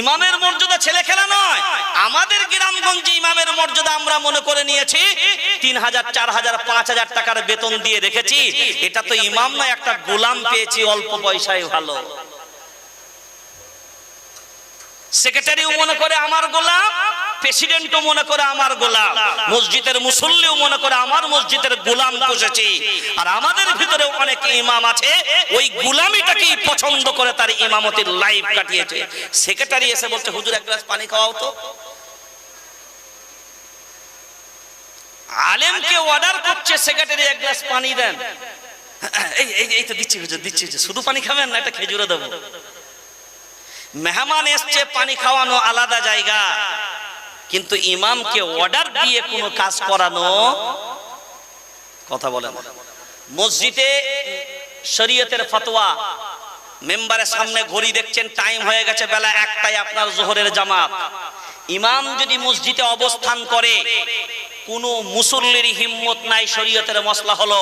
ইমামের মর্যাদা ছেলে খেলা নয়। আমাদের গ্রামগঞ্জে ইমামের মর্যাদা আমরা মনে করে নিয়েছি। তিন হাজার, চার হাজার, পাঁচ হাজার টাকার বেতন দিয়ে রেখেছি। এটা তো ইমাম নয় একটা গোলাম পেয়েছি অল্প পয়সায় ভালো। সেক্রেটারিও মনে করে, আমার গোলাম প্রেসিডেন্টও মনে করে আমার গোলাম, মসজিদের মুসল্লিও মনে করে আমার মসজিদের গোলাম বসেছি আর আমাদের ভিতরে অনেক ইমাম আছে, ওই গোলামিটাকেই পছন্দ করে তার ইমামতির লাইফ কাটিয়েছে। সেক্রেটারি এসে বলছে, হুজুর, এক গ্লাস পানি খাওয়াও তো। আলেমকে অর্ডার করছে, সেক্রেটারি, এক গ্লাস পানি দেন। এই এই তো দিচ্ছি হুজুর, দিচ্ছি। শুধু পানি খাবেন না একটা খেজুরে দেবো। মেহমান এসছে, পানি খাওয়ানো আলাদা জায়গা। কিন্তু ইমামকে অর্ডার দিয়ে কোনো কাজ করানো কথা বলে মসজিদে শরীয়তের ফতোয়া, মেম্বারের সামনে ঘড়ি দেখছেন টাইম হয়ে গেছে বেলা একটাই আপনার জোহরের জামাত। ইমাম যদি মসজিদে অবস্থান করে, কোনো মুসল্লির হিম্মত নাই, শরীয়তের মশলা হলো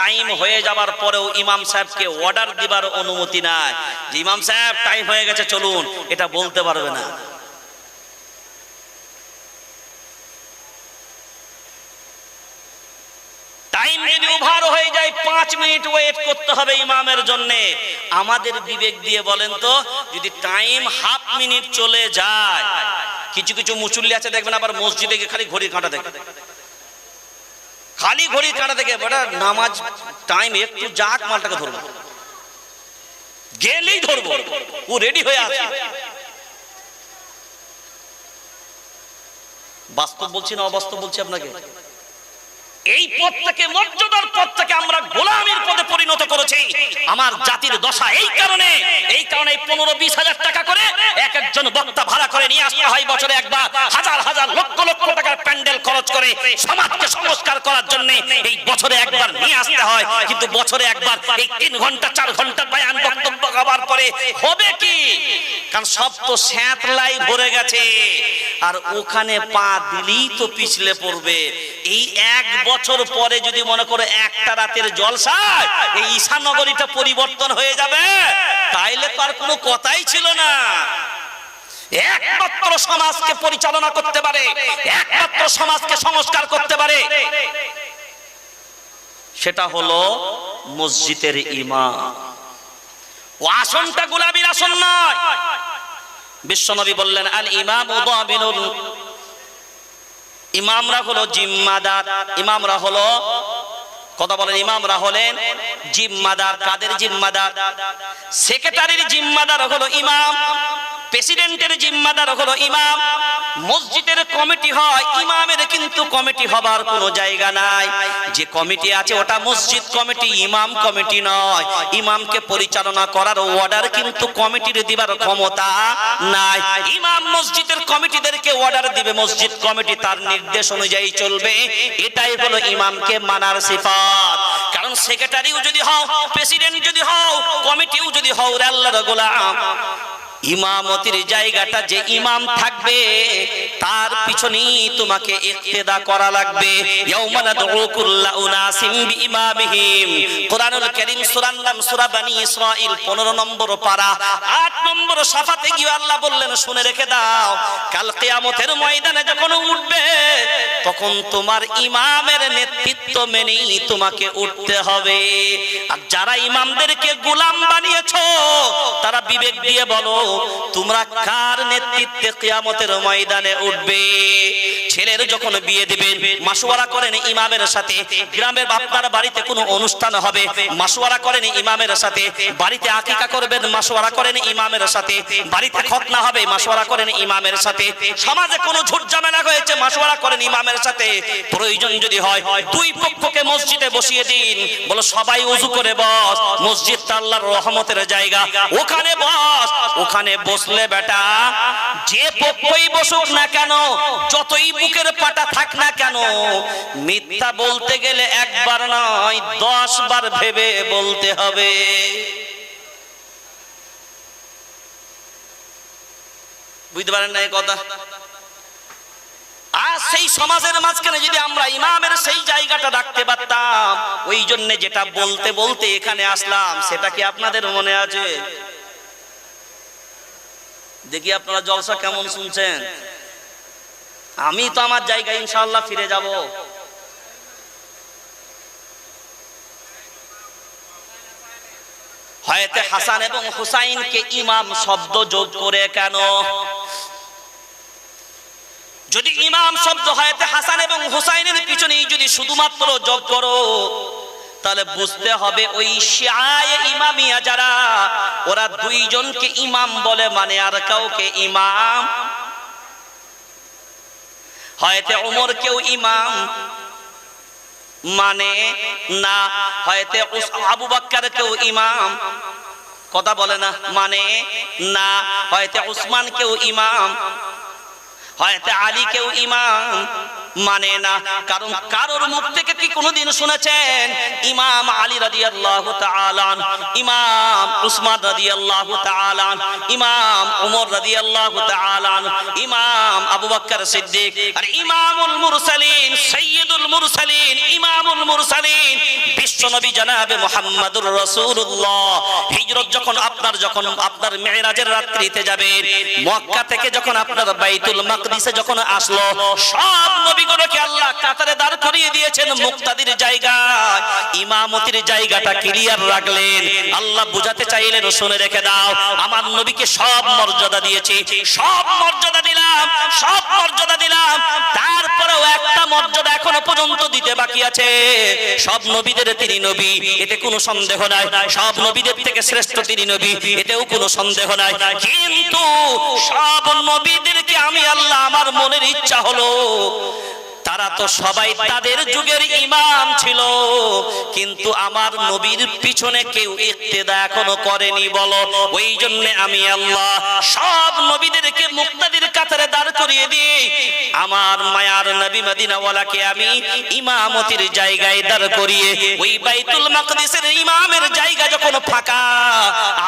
টাইম হয়ে যাবার পরেও ইমাম সাহেবকে অর্ডার দিবার অনুমতি নাই। যে ইমাম সাহেব টাইম হয়ে গেছে, চলুন, এটা বলতে পারবে না। টাইম যদি ওভার হয়ে যায়, পাঁচ মিনিট ওয়েট করতে হবে ইমামের জন্য। আমাদের বিবেক দিয়ে বলেন তো, যদি টাইম হাফ মিনিট চলে যায়, কিছু কিছু মুচুল্লি আছে দেখবেন, আবার মসজিদে গিয়ে খালি ঘড়ির কাঁটা দেখে। খালি ঘড়ির কাঁটা দেখে, বেটা নামাজ টাইম একটু যাক, মালটাকে ধরবো। গেলেই ধরবো। ও রেডি হয়ে আছে। বাস্তব বলছি না অবাস্তব বলছি আপনাকে? এই পথটাকে মর্যাদার পথটাকে আমরা গোলামীর পদে পরিণত করেছি। আমার জাতির দশা এই কারণে এই কারণে পনেরো বিশ হাজার টাকা করে এক একজন বক্তা ভাড়া করে নিয়ে আসতে হয় বছরে একবার। হাজার হাজার, লক্ষ লক্ষ টাকার প্যান্ডেল খরচ করে সমাজকে সংস্কার করার জন্য এই বছরে একবার নিয়ে আসতে হয়। কিন্তু বছরে একবার এই তিন ঘণ্টা, চার ঘণ্টা বায়ান বক্তব্য হবার পরে হবে কি? কারণ সব তো স্যাঁতলাই ভরে গেছে। আর ওখানে পা দিলেই তো পিছলে পড়বে। এই এক বছর পরে যদি মনে করো একটা রাতের জলসায়, এই ঈশানগরীটা পরিবর্তন হয়ে যাবে। তাইলে তার কোনো কথাই ছিল না। একমাত্র সমাজকে পরিচালনা করতে পারে, একমাত্র সমাজকে সংস্কার করতে পারে। সেটা হলো মসজিদের ইমাম। ও আসনটা গোলাপীর আসন নয়। বিশ্বনবী বললেন, আল ইমাম ইমামরা হলো জিম্মাদার, ইমামরা হলো কথা বলেন ইমামরা হলেন জিম্মাদার কাদের জিম্মাদার? সেক্রেটারির জিম্মাদার হলো ইমাম। প্রেসিডেন্টের জিম্মাদার হলো ইমাম। মসজিদের কমিটি হয়, ইমামের কিন্তু কমিটি হবার কোনো জায়গা নাই। যে কমিটি আছে ওটা মসজিদ কমিটি, ইমাম কমিটি নয়। ইমামকে পরিচালনা করার অর্ডার কিন্তু কমিটির দিবার ক্ষমতা নাই। ইমাম মসজিদের কমিটিদেরকে অর্ডার দিবে, মসজিদ কমিটি তার নির্দেশ অনুযায়ী চলবে। এটাই হলো ইমামকে মানার সিফাত। কারণ সেক্রেটারিও যদি হও, প্রেসিডেন্ট যদি হও, কমিটিও যদি হও আল্লাহর গোলাম। ইমামতির জায়গাটা যে ইমাম থাকবে, তার পিছনেই তোমাকে ইক্তেদা করা লাগবে। ইয়াউমা নাদউ কুল্লা উনাসিম বিইমামিহিম। কোরআনুল কারীম সূরার নাম সূরা বানী ইসরাঈল 15 নম্বর পারা। 8 নম্বর সাফাতে গিয়ে আল্লাহ বললেন, শুনে রেখে দাও, কাল কিয়ামতের ময়দানে যখন উঠবে, তখন তোমার ইমামের নেতৃত্ব মেনেই তোমাকে উঠতে হবে। আর যারা ইমামদেরকে গোলাম বানিয়েছো, তারা বিবেক দিয়ে বলো তোমরা কার নেতৃত্বে কিয়ামতের ময়দানে উঠবে? ছেলের যখন বিয়ে দিবেন মাসুয়ারা করেন ইমামের সাথে, গ্রামের আপনার বাড়িতে কোনো অনুষ্ঠান হবে মাসুয়ারা করেন ইমামের সাথে, বাড়িতে আকিকা করবেন মাসুয়ারা করেন ইমামের সাথে, বাড়িতে খতনা হবে মাসুয়ারা করেন ইমামের সাথে, সমাজে কোনো ঝুট ঝামেলা হয়েছে মাসুয়ারা করেন ইমামের সাথে, প্রয়োজন যদি হয়, দুই পক্ষকে মসজিদে বসিয়ে দিন, বলো সবাই উজু করে বস মসজিদ আল্লাহর রহমতের জায়গা, ওখানে বস, ওখানে বসলে বেটা, যে পক্ষই বসুক না কেন, যতই বুকের পাটা থাক না কেন? মিথ্যা বলতে গেলে একবার নয় দশ বার ভেবে বলতে হবে। বুঝতে পারেন না এই কথা? আর সেই সমাজের মাঝখানে যদি আমরা ইমামের সেই জায়গাটা রাখতে পারতাম, ওই জন্য যেটা বলতে বলতে এখানে আসলাম, সেটা কি আপনাদের মনে আছে? দেখি আপনারা জলসা কেমন শুনছেন? আমি তো আমার জায়গায় ইনশাআল্লাহ ফিরে যাব। হয়তো হাসান এবং হুসাইনকে ইমাম শব্দ যোগ করে কেন? যদি ইমাম শব্দ হয়তো হাসান এবং হুসাইনের পিছনেই যদি শুধুমাত্র যোগ করো, তাহলে বুঝতে হবে ওই শিয়ায় ইমামিয়া যারা, ওরা দুইজনকে ইমাম বলে মানে আর কাউকে ইমাম হয়তো ওমর কেউ ইমাম মানে না, হয়তো আবু বাক্কার কেউ ইমাম। কথা বলে না মানে না, হয়তো উসমান কেউ ইমাম, হয়তো আলী কেউ ইমাম। মানে না। কারণ কারোর মুখ থেকে কি কোনদিন শুনেছেন? ইমাম আলী রাদিয়াল্লাহু তাআলা ইমাম উসমান রাদিয়াল্লাহু তাআলা ইমাম ওমর রাদিয়াল্লাহু তাআলা ইমাম আবু বকর সিদ্দিক, আর ইমামুল মুরসালিন, সাইয়্যিদুল মুরসালিন, ইমামুল মুরসালিন জনাবে মুহাম্মাদুর হিজরত যখন আপনার যখন আপনার রাত্রিতে যাবেন মক্কা থেকে যখন আপনার বাইতুল মাকদিসে যখন আসলো, সব আল্লাহ কাতারে দাঁড় করিয়ে দিয়েছেন মুক্তাদির ইমামতির জায়গাটা ক্লিয়ার রাখলেন। আল্লাহ বুঝাতে চাইলেন, শুনে রেখে দাও, আমার নবীকে সব মর্যাদা দিয়েছি, সব মর্যাদা দিলাম, সব মর্যাদা দিলাম। তারপরেও একটা মর্যাদা এখনও পর্যন্ত দিতে বাকি আছে। সব নবীদের নবী, এতে কোনো সন্দেহ নাই। সব নবীদের থেকে শ্রেষ্ঠ তিনি নবী, এতেও কোনো সন্দেহ নাই। কিন্তু সব নবীদেরকে আমি আল্লাহ, আমার মনের ইচ্ছা হলো তারা তো সবাই তাদের যুগের ইমাম ছিল। কিন্তু আমার নবীর পিছনে কেউ ইক্তেদা এখনও করেনি, বলো। ওই জন্য আমি আল্লাহ সব নবীদেরকে মুক্তাদির কাতারে দাঁড় করিয়ে দিই। আমার মায়ার নবী মদিনাওয়ালাকে আমি ইমামতির জায়গায় দাঁড় করিয়ে ওই বাইতুল মাকদিসের ইমামের জায়গা যখন ফাঁকা,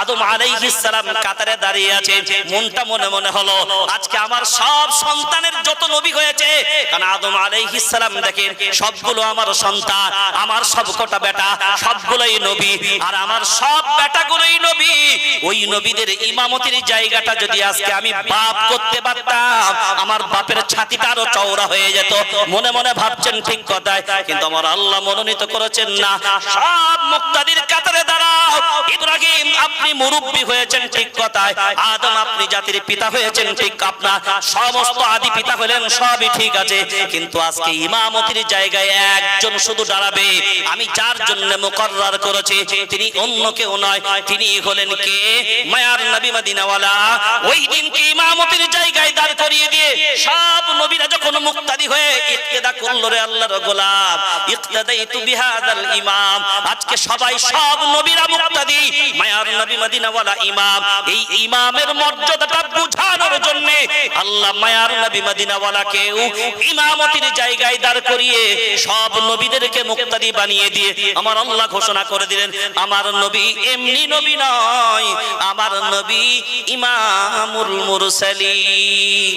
আদম আলাইহিস সালাম কাতারে দাঁড়িয়ে আছে। মনটা মনে মনে হলো, আজকে আমার সব সন্তানের যত নবী হয়েছে, কারণ আদম আলাইহিস সালাম দেখেন, সবগুলো আমার সন্তান, আমার সব কটা বেটা, সবগুলোই নবী। আর আমার সব বেটাগুলোই নবী। ওই নবীদের ইমামতির জায়গাটা যদি আজকে আমি বাপ করতে পারতাম, আমার বাপের ছাতিটা আরও চওড়া হয়ে যেত। মনে মনে ভাবছেন ঠিক কথায়, কিন্তু আমার আল্লাহ মনোনীত করেছেন না। সব মুক্তাদির কাতারে দাঁড়াও। ইব্রাহিম, আপনি মুরব্বী হয়েছেন ঠিক কথায়। আদম, আপনি জাতির পিতা হয়েছেন ঠিক আপনার। সমস্ত আদি পিতা হলেন, সবই ঠিক আছে। কিন্তু আজকে ইমামতির জায়গায় একজন শুধু দাঁড়াবে। আমি যার জন্য মুকরর করেছি, তিনি অন্য কেউ নয়, তিনি হলেন কে? মায়ার নবী মদিনাওয়ালা। ওই দিনকে ইমামতির জায়গায় দাঁড় সব যখন মুক্তাদি হয়ে ইক্তেদা করল রে আল্লাহর গোলাম, ইক্তাদাইতু বিহাদাল ইমাম, আজকে সবাই সব নবীরা মুক্তাদি, মায়ার নবী মদিনাওয়ালা ইমাম। এই ইমামের মর্যাদাটা বুঝানোর জন্য আল্লাহ মায়ার নবী মদিনাওয়ালাকেও ইমামতির জায়গায় দাঁড় করিয়ে সব নবীদেরকে মুক্তাদি বানিয়ে দিয়ে আমার আল্লাহ ঘোষণা করে দিলেন, আমার নবী এমনি নবী নয়, আমার নবী ইমামুল মুরসালিন।